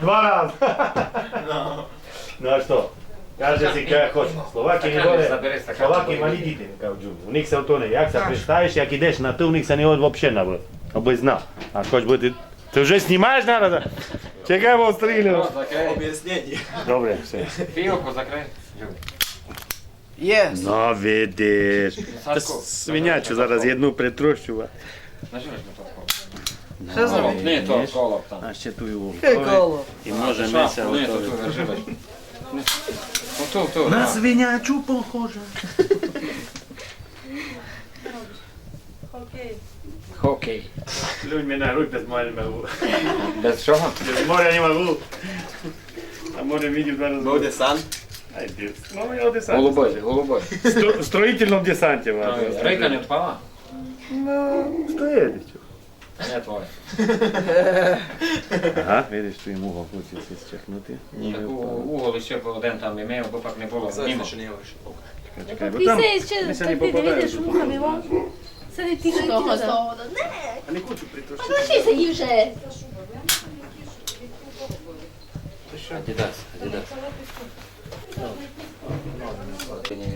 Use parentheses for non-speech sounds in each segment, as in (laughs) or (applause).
Два рази. Ну а що? Каже си каже хоче. Словаки не стакан. Словаки мали не кажуть джунгу. У них се то не, як се представиш, як ідеш на у них се не от вообще на. Аби знав. А хоч би ти... Вже знімаєш надо? Чекай, бо стрілю. Рот. Об'яснення. Добре, все. Філку закрий. Є. Ну, видиш. Свинячу зараз одну притрощу. Нажимеш на Що за коло. Ні, то коло там. А ще ту його. коло? І може Шапку, мися Ні, то готові. Оту, ту. На свинячу похоже. Окей. Хокей. Людь мене грудь без моря не можу. Без чого? Без моря не можу. А море видів два рази. Був десант. Ай, дес. Ну, я десант. Голубой, голубой. Стро- В строительном десанте. ва. Рейка не впала? Ну, стоїть. Не твоя. (laughs) Ага, видиш, tu im uho хочеться зчахнути. Так у- Угол ще б один там імею, бо так не було. Німо. Що не вийшло. Чекай, бо там... Ти се ще, се не так ти не попадаємо видиш тут. мухами. Це не ти, що Того, ти з того. Не, А не хочу притрощити. лиши сидів вже. Адідас, Адідас. Не Ти не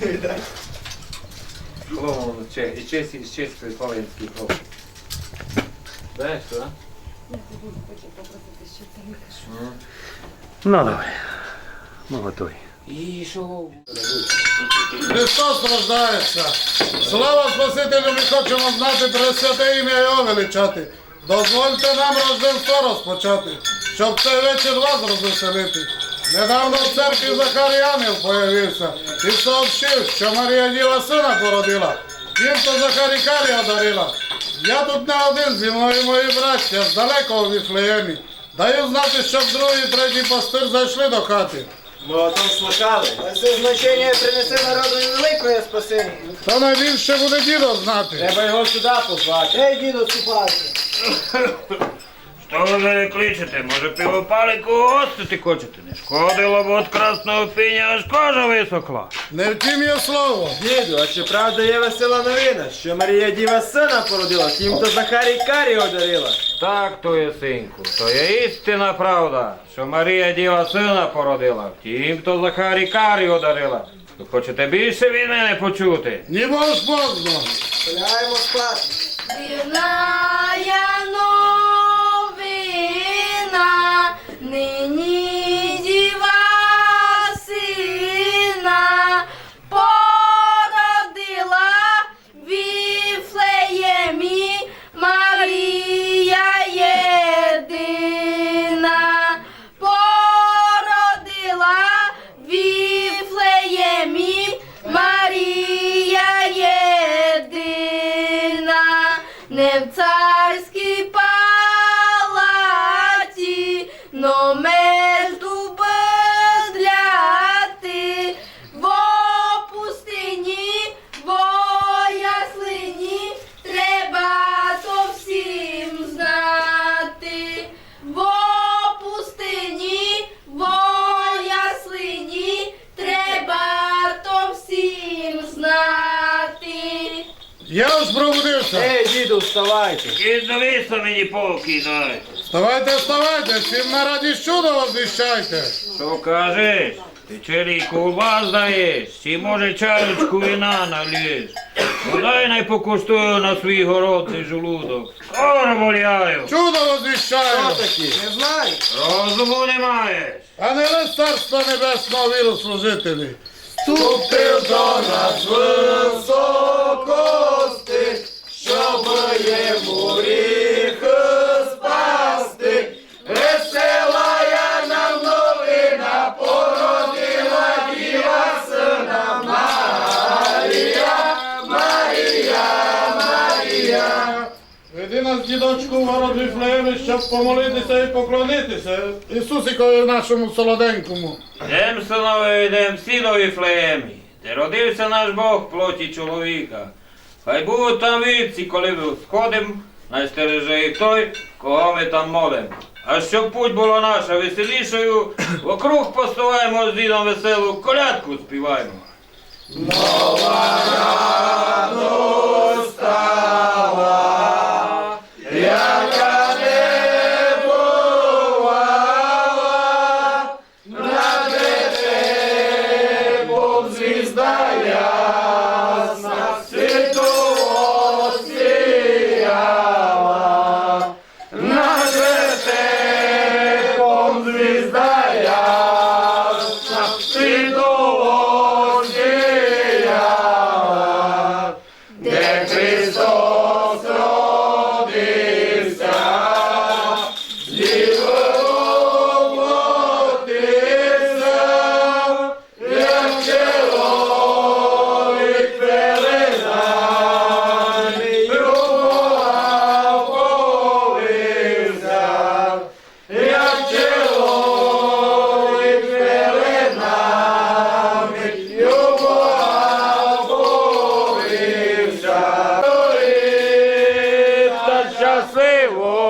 видаш. Че- і чеський, і чеський, і словенський клоун. Знаєш, що, да? Ну, давай. Ми готові. І що? Христос рождається. Слава Спасителю, ми хочемо знати пресвяте ім'я Його величати. Дозвольте нам рождество розпочати, щоб цей вечір вас розвеселити. Недавно в церкві Захаріянів появився і сообщив, що Марія Діва сина породила. Тим, хто Захарікарія одарила. Я тут не один зі мною мої браття з далекого Віфлеємі. Даю знати, щоб другий, третій пастир зайшли до хати. Ми о том слухали. Це значення принесе народу великої спасіння. Та найбільше буде дідо знати. Треба його сюди позвати. Ей, діду, супати. Що ви не кличете? Може пивопалику гостити хочете? Не шкодило б от красного піня, аж кожа висохла. Не втім є слово. Діду, а чи правда є весела новина, що Марія Діва сина породила, тим, то Захарій Карі одарила? Так то є, синку, то є істинна правда, що Марія Діва сина породила, втім, то Захарі Карі одарила. Ви хочете більше від мене почути? Поздно. Гуляємо спати. Дивная вставайте. І завіса мені покидай. Вставайте, вставайте, всім на радість чудо возвіщайте. Що кажеш? Ти челіку вас даєш, чи може чарочку вина наліз? Ну дай не покуштую на свій городний жолудок. Скоро воляю. Чудо возвіщаю. Хто такі? Не знаю. Розуму не маєш. А не лише царства небесного віру служителі. Ступив до нас високости, щоб йому гріхи спасти. Весела я нам новина породила діва сина Марія, Марія, Марія. Веди нас, дідочку, в город Віфлеємі, щоб помолитися і поклонитися Ісусикові нашому солоденькому. Йдем, синове, йдем всі до Віфлеємі, де родився наш Бог в плоті чоловіка. Хай будуть там вівці, коли ми сходим, найстереже і той, кого ми там молим. А щоб путь була наша веселішою, вокруг поставаємо з дідом веселу колядку співаємо. Christos щасливо.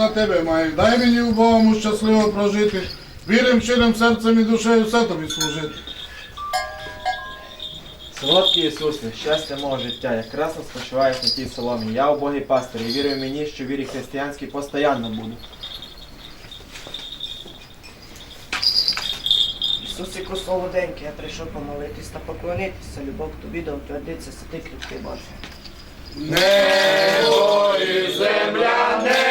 На тебе маю. Дай мені у Богому щасливо прожити. Вірим щирим серцем і душею все тобі служити. Солодкий Ісусе, щастя мого життя, як красно спочиваєш на тій соломі. Я убогий пастир і вірю мені, що вірі християнській постоянно буду. Ісусику солоденький, я прийшов помолитись та поклонитися, любов тобі да утвердиться, святий кріпкий Боже. Щоб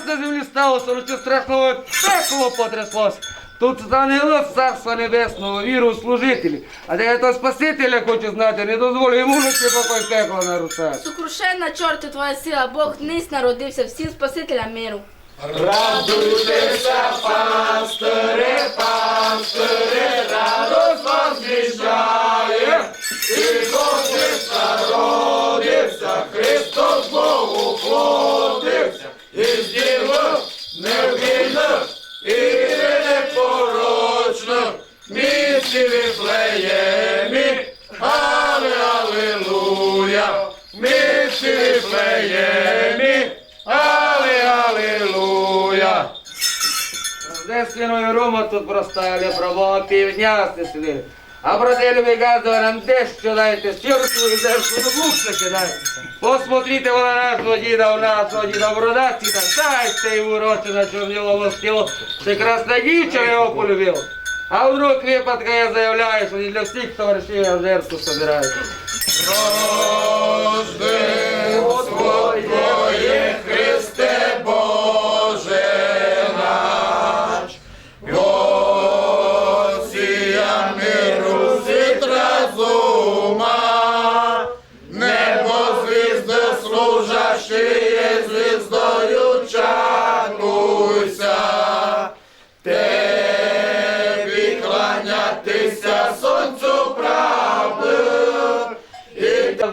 звичайно на землі сталося, нічого страшного пекло потряслось. Тут заняло царство небесного, віру служителі. А де я того Спасителя хочу знати, не дозволю йому ночі покой пекла нарушати. Сукрушена чорти твоя сила, Бог низ народився, всім спасителя миру. Місті Віфлеємі, але алілуя, місті Віфлеємі, але алілуя. Де скинули Рома тут простали, пробував півдня сиділи. А брателю виказували нам дещо дайте, и дерку до бухта кидайте. Посмотрите вона нас, діда, у нашого діда бродасті, так дайте йому роти на чорніло стіло. Це красна дівчина його полюбила. А вдруг випадка я заявляю, що не для всіх товаришів я жертву собираю. Рождество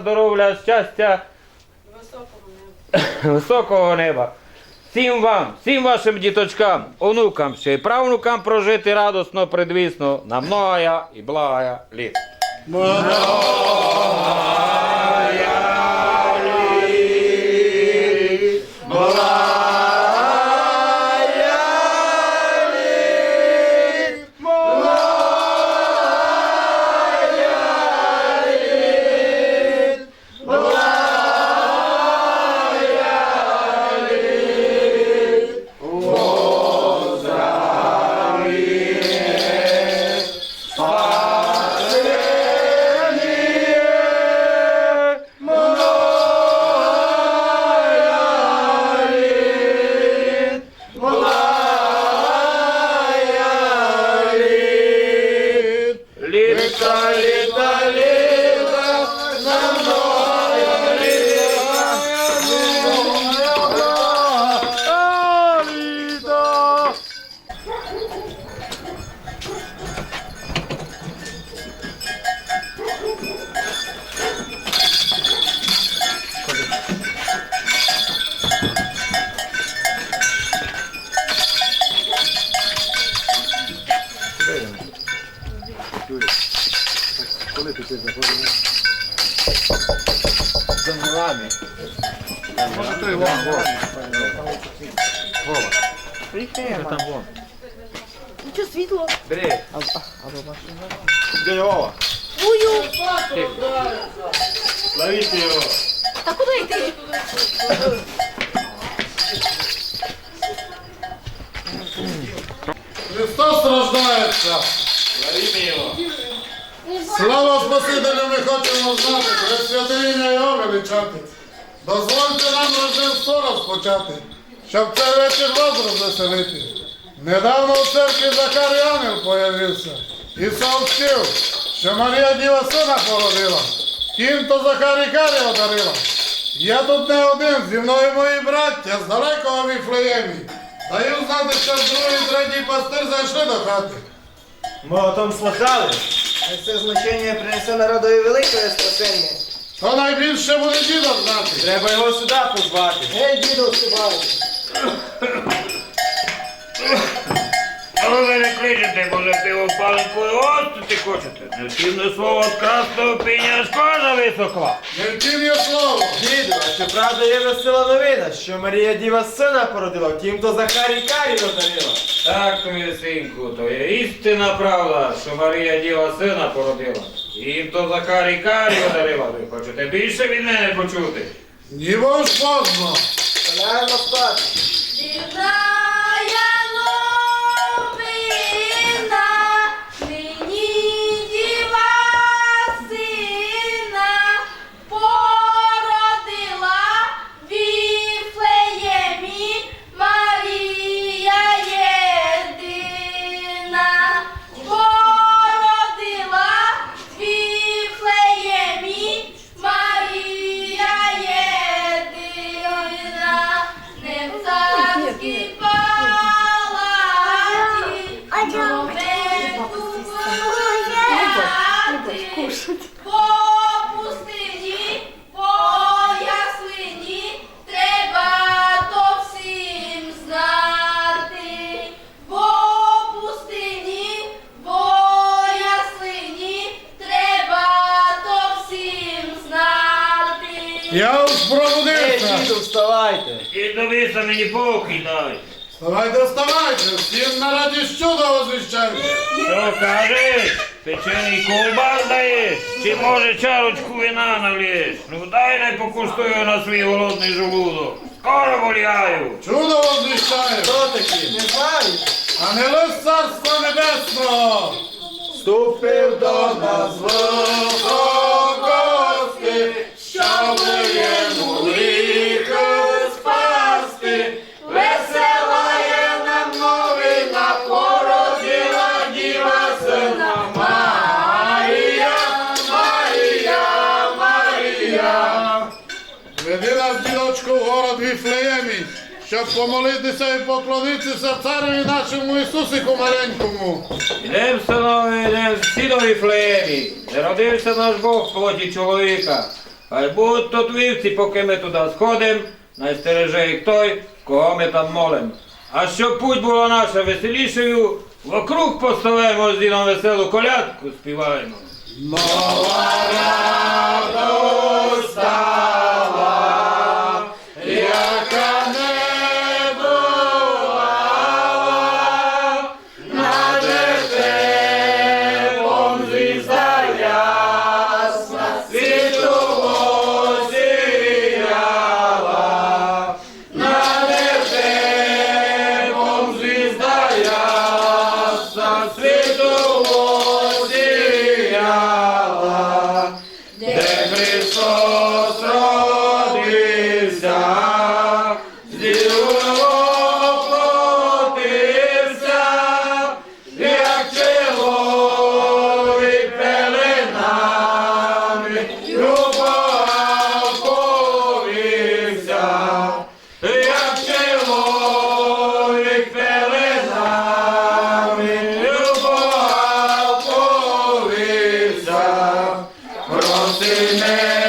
Здоров'я, щастя. (laughs) Високого неба. Всім вам, всім вашим діточкам, онукам ще й правнукам прожити радосно, предвісно, на многая і благая літ. Літ. Нічого світло. Бери. Дядя Вова. Бую. Славіть його. Та куди йти? Христос рождається. Слава Спасителю, ми хочемо знати, Пресвяте ім'я Його величати. Дозвольте нам рождество розпочати, щоб цей вечір вас розвеселити. Недавно у церкві Захарій Ангел появився і сообщив, що Марія Діва сина породила, тим то Захарі Карі одарила. Я тут не один, зі мною мої браття з далекого Віфлеємі. Даю знати, що другий і третій пастир зайшли до хати. Ми о том слухали. Це значення принесе народові велике спасення. То найбільше буде діда знати. Треба його сюди позвати. Гей, діду, сувай. А ви мене кличете, бо за пиво паленькою остути хочете. Невтімне слово з красного піня аж кожа висохла. Не втім є слово. Діду, а чи правда є весела новина, що Марія Діва сина породила, тим то Захарі Карі одарила. Так то є, синку, то є істина правда, що Марія Діва сина породила. Їм то Захарі Карі одарила. Ви хочете більше від мене почути? Ніби ж поздно. Лягаємо спати. Дивна уж Ей, діду, вставайте. І тобі мені покій дай. Вставайте, вставайте, всім на раді чудо возвіщайте. Що кажеш? Печений ковбас даєш? Чи може чарочку вина налєш? Ну дай не покуштую на свій голодний желудок. Скоро воляю. Чудо возвіщаю. Хто такі? Не знаю. Ангели з царства небесного. Ступив до нас Високости, Щоб йому лихо щоб помолитися і поклонитися цареві нашому Ісусику маленькому. Ідем, синове, ідем в сінові флеємі, де родився наш Бог в плоті чоловіка. Хай будуть тут вівці, поки ми туди сходим, найстереже їх той, кого ми там молим. А щоб путь була наша веселішою, вокруг поставимо з діном веселу колядку співаємо. Яка perdoa. José Mel.